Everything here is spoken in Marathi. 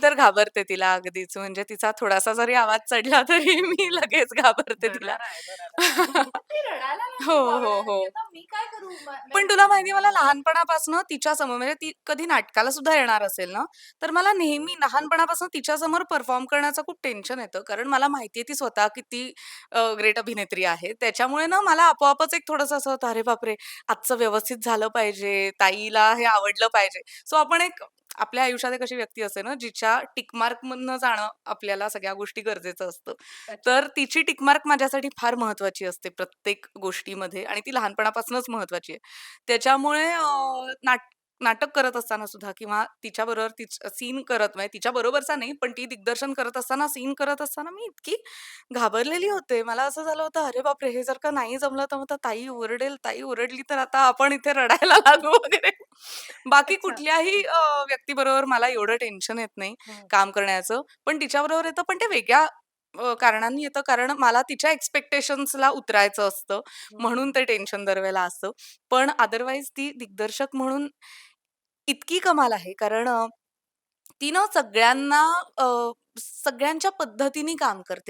तर घाबरते तिला अगदीच. म्हणजे तिचा थोडासा जरी आवाज चढला तरी मी लगेच घाबरते तिला. बरोबर आहे, बरोबर आहे. मग ती रडायला हो, लागली हो, हो. आता मी काय करू? म पण म्हणजे तुला माहिती मला लहानपणापासनं तिच्यासमोर म्हणजे ती कधी नाटकाला सुद्धा येणार असेल ना, तर मला नेहमी लहानपणापासून तिच्यासमोर परफॉर्म करण्याचं खूप टेन्शन येतं. कारण मला माहिती आहे ती स्वतः किती अ, ग्रेट अभिनेत्री आहे. त्याच्यामुळे ना मला आपोआपच एक थोडंसं असं होतं, "अरे बापरे! आजचं व्यवस्थित झालं पाहिजे, ताईला हे आवडलं पाहिजे." सो आपण एक आपल्या आयुष्यात एक अशी व्यक्ती असते ना, जिच्या टिक मार्कमधनं जाणं आपल्याला सगळ्या गोष्टी गरजेचं असतं. तर तिची टिक मार्क माझ्यासाठी फार महत्त्वाची असते प्रत्येक गोष्टीमध्ये आणि ती लहानपणापासूनच महत्त्वाची आहे. त्याच्यामुळे अ, नाट नाटक करत असताना सुद्धा किंवा तिच्याबरोबर तीच सीन करत म्हणजे तिच्याबरोबरचा नाही, पण ती दिग्दर्शन करत असताना, सीन करत असताना मी इतकी घाबरलेली होते. मला असं झालं होतं, "अरे बापरे! हे जर का नाही जमलं तर मग आता ताई ओरडेल, ताई ओरडली तर आता आपण इथे रडायला लागू वगैरे." बाकी अच्छा. कुठल्याही अ, व्यक्तीबरोबर मला एवढं टेन्शन येत नाही हं. काम करण्याचं. पण तिच्याबरोबर येतं, पण ते वेगळ्या अ, कारणांनी येतं. कारण मला तिच्या एक्स्पेक्टेशन्सला उतरायचं असतं. म्हणून हं. ते टेन्शन दरवेळेला असतं. पण अदरवाईज ती दिग्दर्शक म्हणून इतकी कमाल आहे. कारण अ, ती ना सगळ्यांना अ, सगळ्यांच्या पद्धतीने काम करते.